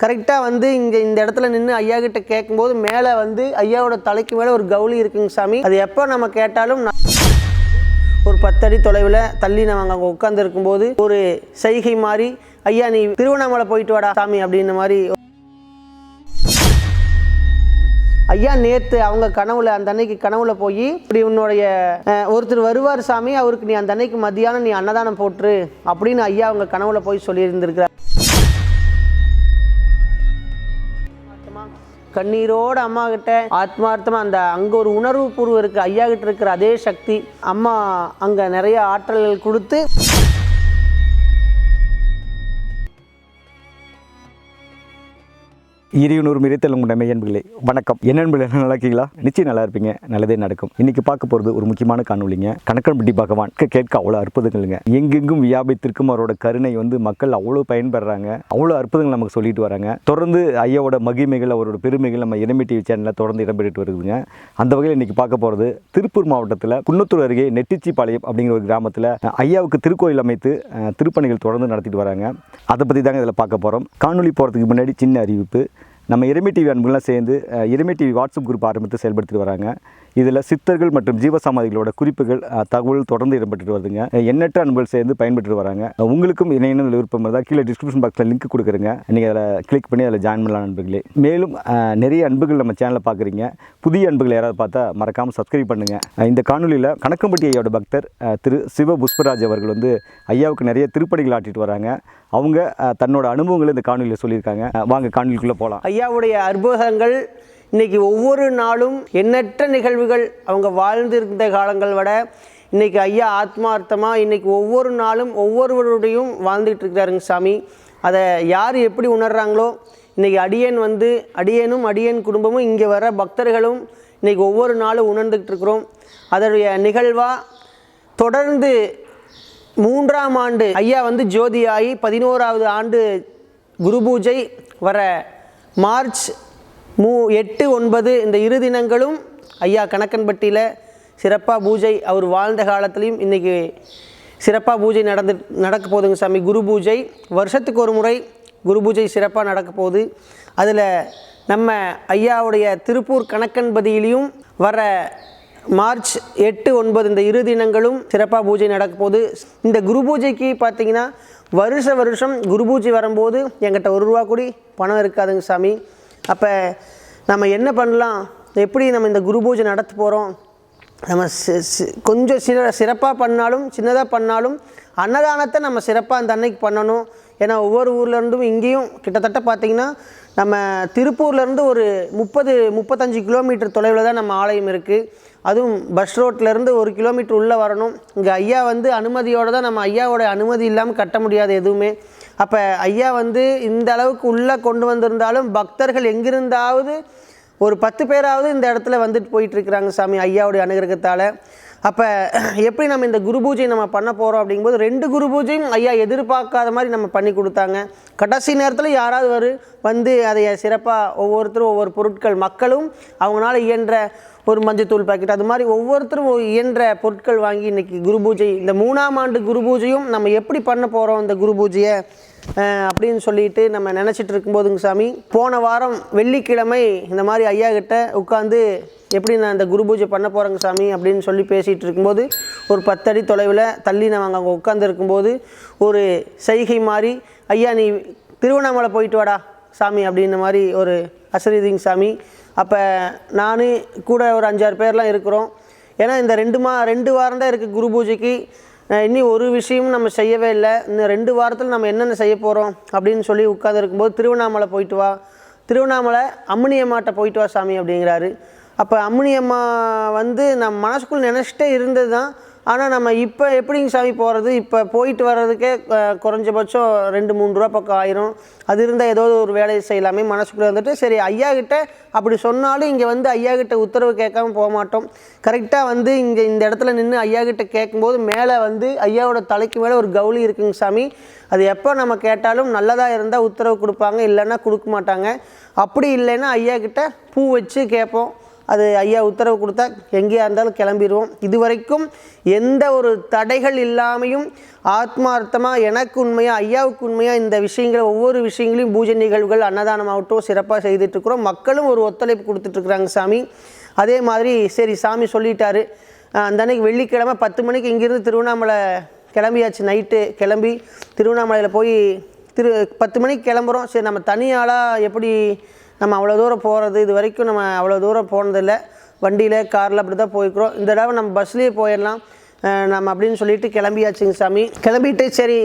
கரெக்டாக வந்து இங்கே இந்த இடத்துல நின்று ஐயா கிட்ட கேட்கும்போது மேலே வந்து ஐயாவோட தலைக்கு மேலே ஒரு கவுளி இருக்குங்க சாமி. அது எப்போ நம்ம கேட்டாலும் ஒரு பத்தடி தொலைவில் தள்ளி நம்ம அங்கே உட்காந்து இருக்கும்போது ஒரு செய்கை மாதிரி ஐயா நீ திருவண்ணாமலை போயிட்டு வாடா சாமி அப்படின்ன மாதிரி ஐயா நேற்று அவங்க கனவுல அந்த அன்னைக்கு கனவுல போய் இப்படி உன்னுடைய ஒருத்தர் வருவார் சாமி அவருக்கு நீ அந்த அன்னைக்கு மதியானம் நீ அன்னதானம் போட்டுரு அப்படின்னு ஐயா அவங்க கனவுல போய் சொல்லியிருந்திருக்கிறார். கண்ணீரோட அம்மா கிட்ட ஆத்மார்த்தமா அந்த அங்க ஒரு உணர்வு பூர்வம் இருக்கு. ஐயா கிட்ட இருக்கிற அதே சக்தி அம்மா அங்க நிறைய ஆற்றல்கள் கொடுத்து இறையுணூர் மிரித்தல் உங்கள் மெய்யன்புகளே வணக்கம். என்ன நண்பர்களே நல்லா இருக்கீங்களா நிச்சயம் நல்லா இருப்பீங்க நல்லதே நடக்கும். இன்னைக்கு பார்க்க போகிறது ஒரு முக்கியமான காணொலிங்க கணக்கன்பட்டி பகவான் கேட்க அவ்வளோ அற்புதங்கள்ங்க. எங்கெங்கும் வியாபித்திற்கும் அவரோட கருணை வந்து மக்கள் அவ்வளோ பயன்படுறாங்க. அவ்வளோ அற்புதங்கள் நமக்கு சொல்லிட்டு வராங்க. தொடர்ந்து ஐயாவோட மகிமைகள் அவரோட பெருமைகள் நம்ம இளமை டிவி சேனலில் தொடர்ந்து இடம்பெற்று வருதுங்க. அந்த வகையில் இன்னைக்கு பார்க்க போகிறது திருப்பூர் மாவட்டத்தில் குன்னத்தூர் அருகே நெட்டிச்சிபாளையம் அப்படிங்கிற ஒரு கிராமத்தில் ஐயாவுக்கு திருக்கோயில் அமைத்து திருப்பணிகள் தொடர்ந்து நடத்திட்டு வராங்க. அதை பற்றி தாங்க இதில் பார்க்க போகிறோம் காணொலி போகிறதுக்கு முன்னாடி சின்ன அறிவிப்பு. நம்ம இறைமை டிவி அன்புலாம் சேர்ந்து எருமை டிவி வாட்ஸ்அப் குரூப் ஆரம்பித்து செயல்படுத்திட்டு வராங்க. இதில் சித்தர்கள் மற்றும் ஜீவசமாதிகளோட குறிப்புகள் தகவல் தொடர்ந்து இடம்பெற்று வருதுங்க. எண்ணற்ற அன்புகள் சேர்ந்து பயன்பெற்று வராங்க. உங்களுக்கும் இணையத்தில் விருப்பம் இருந்தால் கீழே டிஸ்கிரிப்ஷன் பாக்ஸில் லிங்க் கொடுக்குறேங்க. நீங்கள் அதில் கிளிக் பண்ணி அதில் ஜாயின் பண்ணலாம் நண்பர்களே. மேலும் நிறைய அன்புகள் நம்ம சேனலில் பார்க்குறீங்க. புதிய அன்புகள் யாராவது பார்த்தா மறக்காமல் சப்ஸ்கிரைப் பண்ணுங்கள் இந்த காணொலியில் கணக்கம்பட்டி ஐயாவோட பக்தர் திரு சிவ புஷ்பராஜ் அவர்கள் வந்து ஐயாவுக்கு நிறைய திருப்பணிகள் ஆட்டிட்டு வராங்க. அவங்க தன்னோட அனுபவங்களை இந்த காணொலியில் சொல்லியிருக்காங்க. வாங்க காணொலிக்குள்ளே போகலாம். ஐயாவுடைய அற்புதங்கள் இன்றைக்கி ஒவ்வொரு நாளும் எண்ணற்ற நிகழ்வுகள் அவங்க வாழ்ந்திருந்த காலங்கள் விட இன்றைக்கி ஐயா ஆத்மார்த்தமாக இன்றைக்கி ஒவ்வொரு நாளும் ஒவ்வொருவருடையும் வாழ்ந்துட்டு இருக்கிறாருங்க சாமி. அதை யார் எப்படி உணர்றாங்களோ இன்றைக்கி அடியேன் வந்து அடியேனும் அடியேன் குடும்பமும் இங்கே வர பக்தர்களும் இன்றைக்கி ஒவ்வொரு நாளும் உணர்ந்துக்கிட்டு இருக்கிறோம். அதனுடைய நிகழ்வாக தொடர்ந்து மூன்றாம் ஆண்டு ஐயா வந்து ஜோதியாகி பதினோராவது ஆண்டு குரு பூஜை வர மார்ச் மூ எட்டு ஒன்பது இந்த இரு தினங்களும் ஐயா கணக்கன்பட்டியில் சிறப்பாக பூஜை அவர் வாழ்ந்த காலத்துலேயும் இன்றைக்கி சிறப்பாக பூஜை நடந்து நடக்க போகுதுங்க சாமி. குரு பூஜை வருஷத்துக்கு ஒரு முறை குரு பூஜை சிறப்பாக நடக்க போகுது. அதில் நம்ம ஐயாவுடைய திருப்பூர் கணக்கன்பதியிலையும் வர மார்ச் எட்டு ஒன்பது இந்த இரு தினங்களும் சிறப்பாக பூஜை நடக்க போகுது. இந்த குரு பூஜைக்கு பார்த்தீங்கன்னா வருஷ வருஷம் குரு பூஜை வரும்போது என்கிட்ட ஒரு ரூபா கூடி பணம் இருக்காதுங்க சாமி. அப்போ நம்ம என்ன பண்ணலாம்? எப்படி நம்ம இந்த குரு பூஜை நடத்த போகிறோம் நம்ம கொஞ்சம் சிற சிறப்பாக பண்ணாலும் சின்னதாக பண்ணாலும் அன்னதானத்தை நம்ம சிறப்பாக அந்த அன்னைக்கு பண்ணணும். ஏன்னா ஒவ்வொரு ஊர்லேருந்தும் இங்கேயும் கிட்டத்தட்ட பார்த்திங்கன்னா நம்ம திருப்பூர்லேருந்து ஒரு முப்பது முப்பத்தஞ்சு கிலோமீட்டர் தொலைவில் தான் நம்ம ஆலயம் இருக்குது அதுவும் பஸ் ரோட்லேருந்து ஒரு கிலோமீட்டர் உள்ளே வரணும். இங்கே ஐயா வந்து அனுமதியோடு தான் நம்ம ஐயாவோட அனுமதி இல்லாமல் கட்ட முடியாது எதுவுமே. அப்போ ஐயா வந்து இந்த அளவுக்கு உள்ளே கொண்டு வந்திருந்தாலும் பக்தர்கள் எங்கிருந்தாவது ஒரு பத்து பேராவது இந்த இடத்துல வந்துட்டு போயிட்டுருக்குறாங்க சாமி ஐயாவுடைய அனுகிரகத்தால். அப்போ எப்படி நம்ம இந்த குரு பூஜை நம்ம பண்ண போகிறோம் அப்படிங்கும்போது ரெண்டு குரு பூஜையும் ஐயா எதிர்பார்க்காத மாதிரி நம்ம பண்ணி கொடுத்தாங்க. கடைசி நேரத்தில் யாராவது வரு வந்து அதை சிறப்பாக ஒவ்வொருத்தரும் ஒவ்வொரு பொருட்கள் மக்களும் அவங்களால இயன்ற ஒரு மஞ்சத்தூள் பாக்கெட் அது மாதிரி ஒவ்வொருத்தரும் இயன்ற பொருட்கள் வாங்கி இன்னைக்கு குரு பூஜை இந்த மூணாம் ஆண்டு குரு பூஜையும் நம்ம எப்படி பண்ண போகிறோம் இந்த குரு பூஜையை அப்படின்னு சொல்லிட்டு நம்ம நினச்சிட்டு இருக்கும்போதுங்க சாமி போன வாரம் வெள்ளிக்கிழமை இந்த மாதிரி ஐயா கிட்ட உட்காந்து எப்படி நான் இந்த குரு பூஜை பண்ண போகிறேங்க சாமி அப்படின்னு சொல்லி பேசிகிட்டு இருக்கும்போது ஒரு பத்தடி தொலைவில் தள்ளி நாங்கள் அங்கே உட்காந்துருக்கும்போது ஒரு செய்கை மாதிரி ஐயா நீ திருவண்ணாமலை போயிட்டு வாடா சாமி அப்படின்ன மாதிரி ஒரு அசரீதிங்க சாமி. அப்போ நான் கூட ஒரு அஞ்சாறு பேர்லாம் இருக்கிறோம். ஏன்னா இந்த ரெண்டு மா ரெண்டு வாரம் தான் இருக்குது குரு பூஜைக்கு. இன்னும் ஒரு விஷயமும் நம்ம செய்யவே இல்லை. இன்னும் ரெண்டு வாரத்தில் நம்ம என்னென்ன செய்ய போகிறோம் அப்படின்னு சொல்லி உட்காந்து இருக்கும்போது திருவண்ணாமலை போயிட்டு வா. திருவண்ணாமலை அம்முனியம்மாட்ட போயிட்டு வா சாமி அப்படிங்கிறாரு. அப்போ அம்மணி அம்மா வந்து நம்ம மனசுக்குள் நினச்சிட்டே இருந்தது தான் ஆனால் நம்ம இப்போ எப்படிங்க சாமி போகிறது இப்போ போயிட்டு வர்றதுக்கே குறைஞ்சபட்சம் ரெண்டு மூணு ரூபா பக்கம் ஆயிரும். அது இருந்தால் ஏதோ ஒரு வேலையை செய்யலாமே மனசுக்குள்ளே வந்துட்டு சரி ஐயா கிட்ட அப்படி சொன்னாலும் இங்கே வந்து ஐயா கிட்ட உத்தரவு கேட்காம போக மாட்டோம். கரெக்டாக வந்து இங்கே இந்த இடத்துல நின்று ஐயா கிட்ட கேட்கும்போது மேலே வந்து ஐயாவோட தலைக்கு மேலே ஒரு கவுளி இருக்குங்க சாமி. அது எப்போ நம்ம கேட்டாலும் நல்லதாக இருந்தால் உத்தரவு கொடுப்பாங்க இல்லைன்னா கொடுக்க மாட்டாங்க. அப்படி இல்லைன்னா ஐயா கிட்ட பூ வச்சு கேட்போம். அது ஐயா உத்தரவு கொடுத்தா எங்கேயா இருந்தாலும் கிளம்பிடுவோம் இதுவரைக்கும் எந்த ஒரு தடைகள் இல்லாமையும் ஆத்மார்த்தமாக எனக்கு உண்மையாக ஐயாவுக்கு உண்மையாக இந்த விஷயங்களை ஒவ்வொரு விஷயங்களையும் பூஜை நிகழ்வுகள் அன்னதானம் ஆகட்டும் சிறப்பாக செய்துட்ருக்குறோம் மக்களும் ஒரு ஒத்துழைப்பு கொடுத்துட்ருக்குறாங்க சாமி. அதே மாதிரி சரி சாமி சொல்லிட்டாரு. அந்த அன்னைக்கு வெள்ளிக்கிழமை பத்து மணிக்கு இங்கேருந்து திருவண்ணாமலை கிளம்பியாச்சு நைட்டு கிளம்பி திருவண்ணாமலையில் போய் திரு பத்து மணிக்கு கிளம்புறோம். சரி நம்ம தனியாளாக எப்படி நம்ம அவ்வளோ தூரம் போகிறது இது வரைக்கும் நம்ம அவ்வளோ தூரம் போனதில்லை. வண்டியில் காரில் அப்படி தான் போய்க்கிறோம் இந்த தடவை நம்ம பஸ்லேயே போயிடலாம். நம்ம அப்படின்னு சொல்லிட்டு கிளம்பியாச்சுங்க சாமி. கிளம்பிட்டு சரி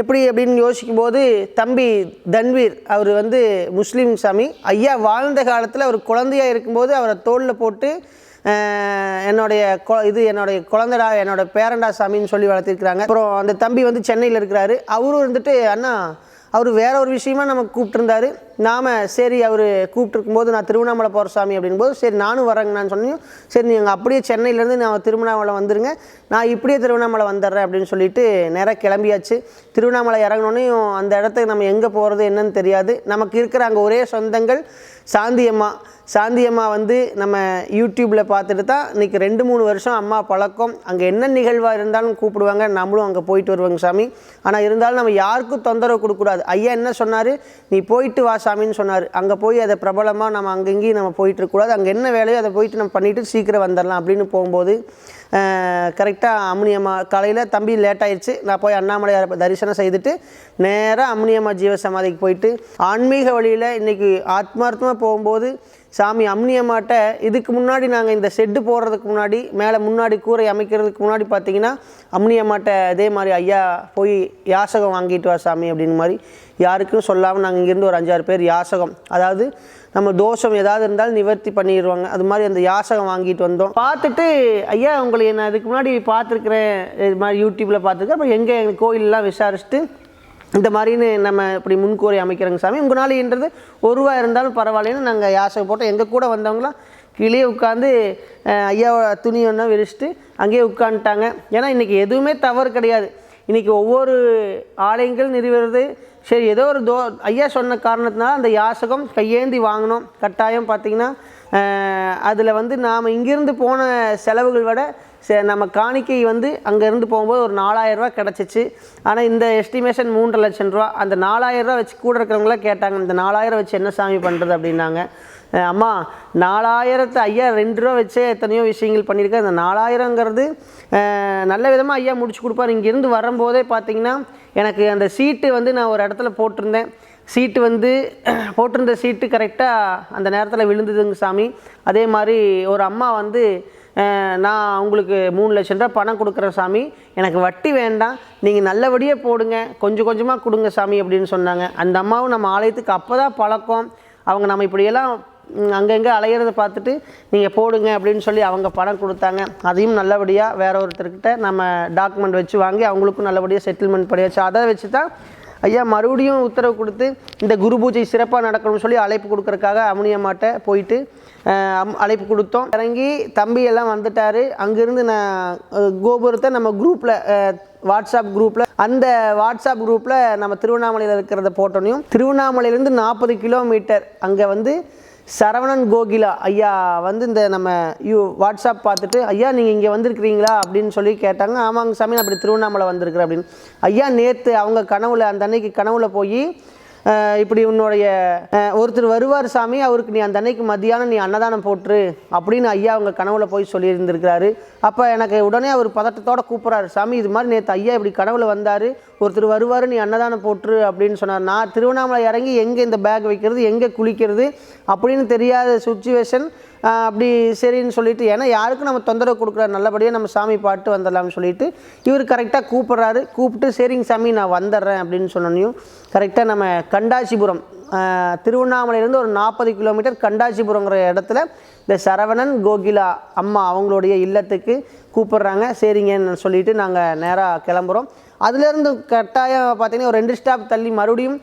எப்படி அப்படின்னு யோசிக்கும் போது தம்பி தன்வீர் அவர் வந்து முஸ்லீம் சாமி. ஐயா வாழ்ந்த காலத்தில் அவர் குழந்தையாக இருக்கும்போது அவரை தோளில் போட்டு என்னுடைய கொ இது என்னுடைய குழந்தைடா என்னோட பேரண்டா சாமின்னு சொல்லி வளர்த்திருக்கிறாங்க. அப்புறம் அந்த தம்பி வந்து சென்னையில் இருக்கிறாரு. அவரும் இருந்துட்டு அண்ணா அவர் வேற ஒரு விஷயமா நம்ம கூப்பிட்டுருந்தாரு. நாம் சரி அவர் கூப்பிட்டுருக்கும்போது நான் திருவண்ணாமலை போகிற சாமி அப்படிங்கும்போது சரி நானும் வரேங்க நான் சொன்னேன். சரி நீங்கள் அப்படியே சென்னையிலேருந்து நான் திருவண்ணாமலை வந்துடுங்க நான் இப்படியே திருவண்ணாமலை வந்துடுறேன் அப்படின்னு சொல்லிட்டு நேராக கிளம்பியாச்சு. திருவண்ணாமலை இறங்கினோன்னையும் அந்த இடத்துக்கு நம்ம எங்கே போகிறது என்னன்னு தெரியாது. நமக்கு இருக்கிற அங்கே ஒரே சொந்தங்கள் சாந்தியம்மா. சாந்தியம்மா வந்து நம்ம யூடியூப்பில் பார்த்துட்டு தான் இன்றைக்கி ரெண்டு மூணு வருஷம் அம்மா பழக்கம். அங்கே என்ன நிகழ்வாக இருந்தாலும் கூப்பிடுவாங்க. நம்மளும் அங்கே போயிட்டு வருவாங்க சாமி. ஆனால் இருந்தாலும் நம்ம யாருக்கும் தொந்தரவு கொடுக்கக்கூடாது. ஐயா என்ன சொன்னார்? நீ போயிட்டு வா சாமின்னு சொன்னார். அங்கே போய் அதை பிரபலமாக நம்ம அங்கங்கேயும் நம்ம போயிட்டு இருக்கக்கூடாது அங்கே என்ன வேலையோ அதை போயிட்டு நம்ம பண்ணிவிட்டு சீக்கிரம் வந்துடலாம் அப்படின்னு போகும்போது கரெக்டாக அம்னியம்மா காலையில் தம்பி லேட் ஆயிடுச்சு நான் போய் அண்ணாமலையார் தரிசனம் செய்துட்டு நேராக அம்னியம்மா ஜீவசமாதிக்கு போயிட்டு ஆன்மீக வழியில் இன்றைக்கி ஆத்மார்த்தமாக போகும்போது சாமி அம்னியம்மாட்ட இதுக்கு முன்னாடி நாங்கள் இந்த ஷெட்டு போடுறதுக்கு முன்னாடி மேலே முன்னாடி கூரை அமைக்கிறதுக்கு முன்னாடி பார்த்தீங்கன்னா அம்னியம்மாட்ட அதே மாதிரி ஐயா போய் யாசகம் வாங்கிட்டு வா சாமி அப்படின்னு மாதிரி யாருக்கும் சொல்லாமல் நாங்கள் இங்கேருந்து ஒரு அஞ்சாறு பேர் யாசகம். அதாவது நம்ம தோஷம் ஏதாவது இருந்தாலும் நிவர்த்தி பண்ணிடுவாங்க. அது மாதிரி அந்த யாசகம் வாங்கிட்டு வந்தோம். பார்த்துட்டு ஐயா உங்களை நான் இதுக்கு முன்னாடி பார்த்துருக்குறேன். இது மாதிரி யூடியூப்பில் பார்த்துருக்கேன். அப்புறம் எங்கே எங்கள் கோயிலெலாம் விசாரிச்சுட்டு இந்த மாதிரின்னு நம்ம இப்படி முன்கூரை அமைக்கிறோங்க சாமி. உங்களாலேன்றது ஒரு ரூபா இருந்தாலும் பரவாயில்லன்னு நாங்கள் யாசகம் போட்டோம். எங்கள் கூட வந்தவங்களாம் கீழே உட்காந்து ஐயாவோட துணி ஒன்றா விரிச்சிட்டு அங்கேயே உட்காந்துட்டாங்க ஏன்னா இன்றைக்கி எதுவுமே தவறு கிடையாது. இன்றைக்கி ஒவ்வொரு ஆலயங்கள் நிறுவுறது. சரி ஏதோ ஒரு தோ ஐயா சொன்ன காரணத்தினால அந்த யாசகம் கையேந்தி வாங்கினோம். கட்டாயம் பார்த்திங்கன்னா அதில் வந்து நாம் இங்கேருந்து போன செலவுகள் விட சே நம்ம காணிக்கை வந்து அங்கேருந்து போகும்போது ஒரு நாலாயிரரூவா கிடச்சிச்சு. ஆனால் இந்த எஸ்டிமேஷன் மூன்றரை லட்சம் ரூபா அந்த நாலாயிரரூவா வச்சு கூட இருக்கிறவங்களாம் கேட்டாங்க இந்த நாலாயிரம் வச்சு என்ன சாமி பண்ணுறது அப்படின்னாங்க. அம்மா நாலாயிரத்து ஐயா ரெண்டு ரூபா வச்சே எத்தனையோ விஷயங்கள் பண்ணியிருக்கேன். அந்த நாலாயிரங்கிறது நல்ல விதமாக ஐயா முடிச்சு கொடுப்பார். இங்கேருந்து வரும்போதே பார்த்தீங்கன்னா எனக்கு அந்த சீட்டு வந்து நான் ஒரு இடத்துல போட்டிருந்தேன். சீட்டு வந்து போட்டிருந்த சீட்டு கரெக்டாக அந்த நேரத்தில் விழுந்ததுங்க சாமி. அதே மாதிரி ஒரு அம்மா வந்து நான் உங்களுக்கு மூணு லட்சம் ரூபா பணம் கொடுக்குற சாமி. எனக்கு வட்டி வேண்டாம். நீங்கள் நல்லபடியாக போடுங்க. கொஞ்சம் கொஞ்சமாக கொடுங்க சாமி அப்படின்னு சொன்னாங்க. அந்த அம்மாவும் நம்ம ஆலயத்துக்கு அப்போ தான் பழக்கம். அவங்க நம்ம இப்படியெல்லாம் அங்கங்கே அலையிறத பார்த்துட்டு நீங்கள் போடுங்க அப்படின்னு சொல்லி அவங்க பணம் கொடுத்தாங்க. அதையும் நல்லபடியாக வேற ஒருத்தர்கிட்ட நம்ம டாக்குமெண்ட் வச்சு வாங்கி அவங்களுக்கும் நல்லபடியாக செட்டில்மெண்ட் பண்ணியாச்சு. அதை வச்சு தான் ஐயா மறுபடியும் உத்தரவு கொடுத்து இந்த குரு பூஜை சிறப்பாக நடக்கணும்னு சொல்லி அழைப்பு கொடுக்குறக்காக அமுனியம்மாட்ட போயிட்டு அழைப்பு கொடுத்தோம். இறங்கி தம்பி எல்லாம் வந்துட்டாரு. அங்கேருந்து நான் கோபுரத்தை நம்ம குரூப்பில் வாட்ஸ்அப் குரூப்பில் அந்த வாட்ஸ்அப் குரூப்பில் நம்ம திருவண்ணாமலையில் இருக்கிறத போட்டோனையும் திருவண்ணாமலையிலேருந்து நாற்பது கிலோமீட்டர் அங்கே வந்து சரவணன் கோகிலா ஐயா வந்து இந்த நம்ம யூ வாட்ஸ்அப் பார்த்துட்டு ஐயா நீங்கள் இங்கே வந்திருக்கிறீங்களா? அப்படின்னு சொல்லி கேட்டாங்க. ஆமாங்க சாமி நான் அப்படி திருவண்ணாமலை வந்திருக்கிறேன் அப்படின்னு. ஐயா நேற்று அவங்க கனவுல அந்த அன்னைக்கு கனவுல போய் இப்படி உன்னுடைய ஒருத்தர் வருவார் சாமி அவருக்கு நீ அந்த அன்னைக்கு மத்தியானம் நீ அன்னதானம் போட்டுரு அப்படின்னு ஐயா அவங்க கனவுல போய் சொல்லியிருந்திருக்கிறாரு. அப்போ எனக்கு உடனே அவர் பதட்டத்தோட கூப்பிட்றாரு சாமி இது மாதிரி நேற்று ஐயா இப்படி கனவுல வந்தார் ஒருத்தர் வருவார் நீ அன்னதானம் போட்டுரு அப்படின்னு சொன்னார். நான் திருவண்ணாமலை இறங்கி எங்கே இந்த பேக் வைக்கிறது எங்கே குளிக்கிறது அப்படின்னு தெரியாத சுச்சுவேஷன் அப்படி சரின்னு சொல்லிட்டு ஏன்னா யாருக்கும் நம்ம தொந்தரவு கொடுக்குற நல்லபடியாக நம்ம சாமி பாட்டு வந்துடலாம்னு சொல்லிட்டு இவர் கரெக்டாக கூப்பிட்றாரு. கூப்பிட்டு சரிங்க சாமி நான் வந்துடுறேன் அப்படின்னு சொன்னோன்னையும் கரெக்டாக நம்ம கண்டாச்சிபுரம் திருவண்ணாமலையிலேருந்து ஒரு நாற்பது கிலோமீட்டர் கண்டாச்சிபுரங்கிற இடத்துல இந்த சரவணன் கோகிலா அம்மா அவங்களுடைய இல்லத்துக்கு கூப்பிட்றாங்க. சரிங்கன்னு சொல்லிட்டு நாங்கள் நேராக கிளம்புறோம். அதுலேருந்து கட்டாயம் பார்த்தீங்கன்னா ஒரு ரெண்டு ஸ்டாப் தள்ளி மறுபடியும்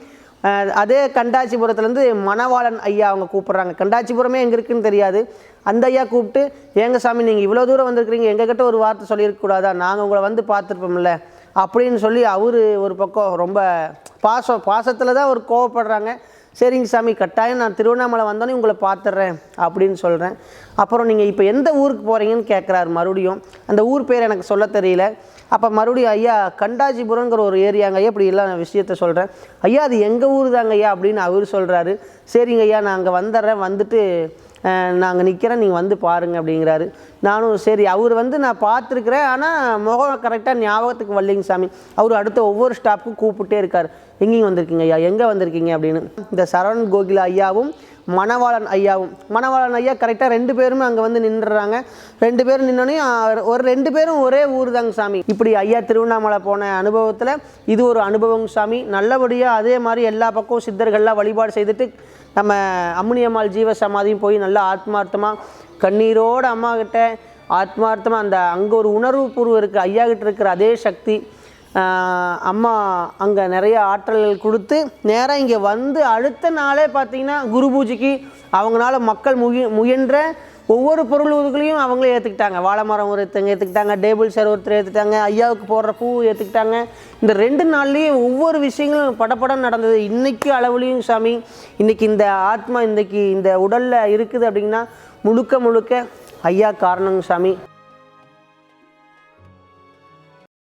அதே கண்டாச்சிபுரத்துலேருந்து மணவாளன் ஐயா அவங்க கூப்பிட்றாங்க. கண்டாச்சிபுரமே எங்கே இருக்குன்னு தெரியாது. அந்த ஐயா கூப்பிட்டு ஏங்க சாமி நீங்கள் இவ்வளோ தூரம் வந்திருக்கிறீங்க. எங்ககிட்ட ஒரு வார்த்தை சொல்லியிருக்கக்கூடாதா? நாங்கள் உங்களை வந்து பார்த்துருப்போம்ல. அப்படின்னு சொல்லி அவர் ஒரு பக்கம் ரொம்ப பாசம் பாசத்தில் தான் ஒரு கோவப்படுறாங்க. சரிங்க சாமி கட்டாயம் நான் திருவண்ணாமலை வந்தோன்னே உங்களை பார்த்துட்றேன் அப்படின்னு சொல்கிறேன் அப்புறம் நீங்கள் இப்போ எந்த ஊருக்கு போகிறீங்கன்னு கேட்குறாரு மறுபடியும். அந்த ஊர் பேர் எனக்கு சொல்ல தெரியல. அப்போ மறுபடியும் ஐயா கண்டாஜிபுரங்கிற ஒரு ஏரியாங்க ஐயா இப்படி எல்லாம் விஷயத்த சொல்கிறேன் ஐயா அது எங்கள் ஊர் தாங்க ஐயா அப்படின்னு அவர் சொல்கிறாரு சரிங்க ஐயா நான் அங்கே வந்துடுறேன் வந்துட்டு நாங்கள் நிற்கிறேன் நீங்கள் வந்து பாருங்க அப்படிங்கிறாரு. நானும் சரி அவர் வந்து நான் பார்த்துருக்குறேன் ஆனால் முகம் கரெக்டாக ஞாபகத்துக்கு வரலைங்க சாமி. அவர் அடுத்த ஒவ்வொரு ஸ்டாப்புக்கும் கூப்பிட்டே இருக்கார். எங்கேயும் வந்திருக்கீங்க ஐயா? எங்கே வந்திருக்கீங்க அப்படின்னு. இந்த சரவண் கோகில ஐயாவும் மணவாளன் ஐயாவும். மணவாளன் ஐயா கரெக்டாக ரெண்டு பேருமே அங்கே வந்து நின்றுறாங்க. ரெண்டு பேரும் நின்னோடனே ஒரு ரெண்டு பேரும் ஒரே ஊர் தாங்க சாமி. இப்படி ஐயா திருவண்ணாமலை போன அனுபவத்தில் இது ஒரு அனுபவம் சாமி. நல்லபடியாக அதே மாதிரி எல்லா பக்கமும் சித்தர்கள்லாம் வழிபாடு செய்துட்டு நம்ம அம்முனியம்மாள் ஜீவ சமாதியும் போய் நல்லா ஆத்மார்த்தமாக கண்ணீரோட அம்மா கிட்ட ஆத்மார்த்தமாக அந்த அங்கே ஒரு உணர்வு பூர்வம் இருக்குது ஐயா கிட்ட இருக்கிற அதே சக்தி. அம்மா அங்கே நிறைய ஆற்றல்கள் கொடுத்து நேராக இங்கே வந்து அடுத்த நாளே பார்த்தீங்கன்னா குரு பூஜைக்கு அவங்களால மக்கள் முய முயன்ற ஒவ்வொரு பொருள் அவங்களே ஏற்றுக்கிட்டாங்க வாழை மரம் ஒருத்தங்க ஏற்றுக்கிட்டாங்க டேபிள் சேர் ஒருத்தர் ஏற்றுக்கிட்டாங்க ஐயாவுக்கு போடுற பூ ஏற்றுக்கிட்டாங்க இந்த ரெண்டு நாள்லேயும் ஒவ்வொரு விஷயங்களும் படப்படம் நடந்தது. இன்னைக்கு அளவுலேயும் சாமி இன்றைக்கி இந்த ஆத்மா இன்றைக்கி இந்த உடலில் இருக்குது அப்படின்னா முழுக்க முழுக்க ஐயா காரணங்க சாமி.